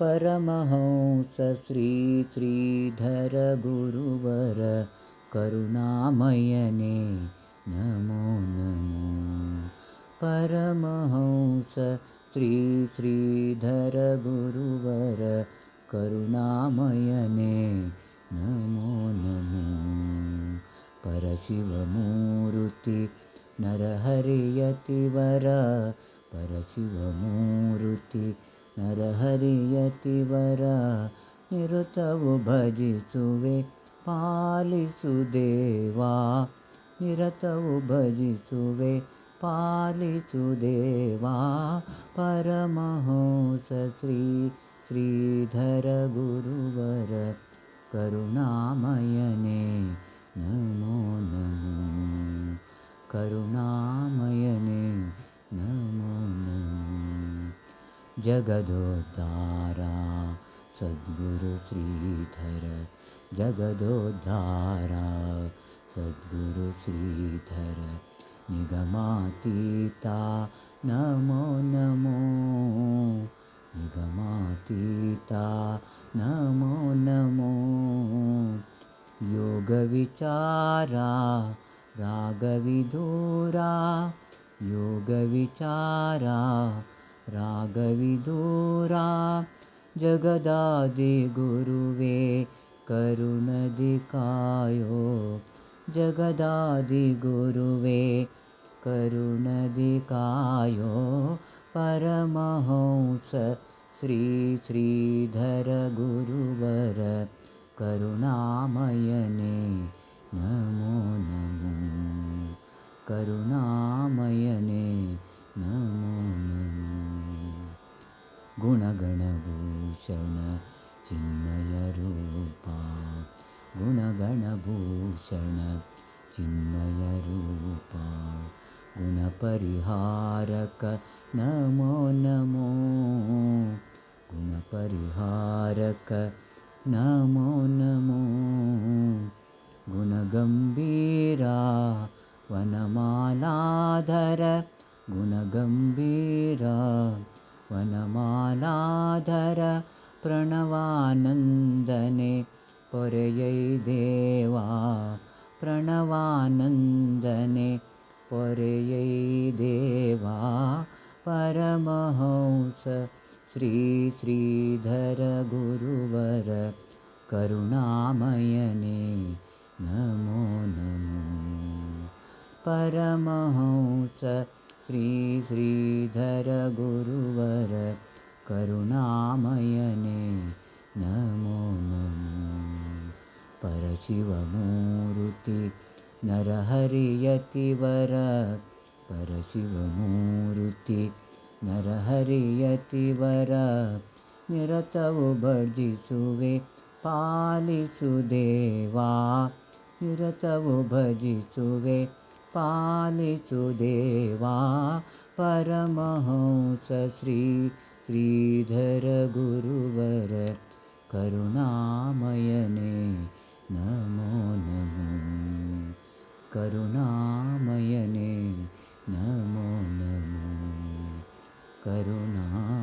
परमहंस श्री श्रीधर गुरुवर करुणामयने नमो नमो। परमहंस श्री श्रीधर गुरुवर करुणामयने नमो नमो। परशिवमूर्ति नरहरियतिवर परशिवमूर्ति नरहरियतिवर निरतवु भजिसुवे पालिसुदेवा। निरतवु भजिसुवे पालिसुदेवा। परमहंस श्री श्रीधर गुरुवर करुणामयने नमो नमो। करुणामयने जगदोद्धारा सद्गुरुश्रीधर जगदोद्धारा सद्गुरुश्रीधर निगमातीता नमो नमो। निगमातीता नमो नमो। योगविचारा रागविदूरा योगविचारा रागविदूरा जगदादिगुरुवे करुणदिकायो। जगदादिगुरुवे करुणदिकायो। परमहंस श्री श्रीधर गुरुवर करुणामयने नमो नमो। करुणामयने गुणगणभूषण चिन्मयरूपा गुणगणभूषण चिन्मयरूपा गुणपरिहारक नमो नमो। गुणपरिहारक नमो नमो। गुणगम्भीरा वनमालाधर। गुणगम्भीरा वनमालाधर प्रणवानन्दने। परयै देवा प्रणवानन्दने। परयै देवा परमहंस। श्री श्रीधर गुरुवर करुणामयने। नमो नमो। परमहंस श्री श्रीधर करुणामयने नमो नमो। परशिवमूर्ति नरहरियतिवर परशिवमूर्ति नरहरियतिवर निरतवु भजिसुवे पालिसुदेवा निरतवु भजिसुवे पालिसुदेवा परमहंस श्रीधर गुरुवर करुणामयने नमो नमो। करुणामयने नमो नमो। करुणा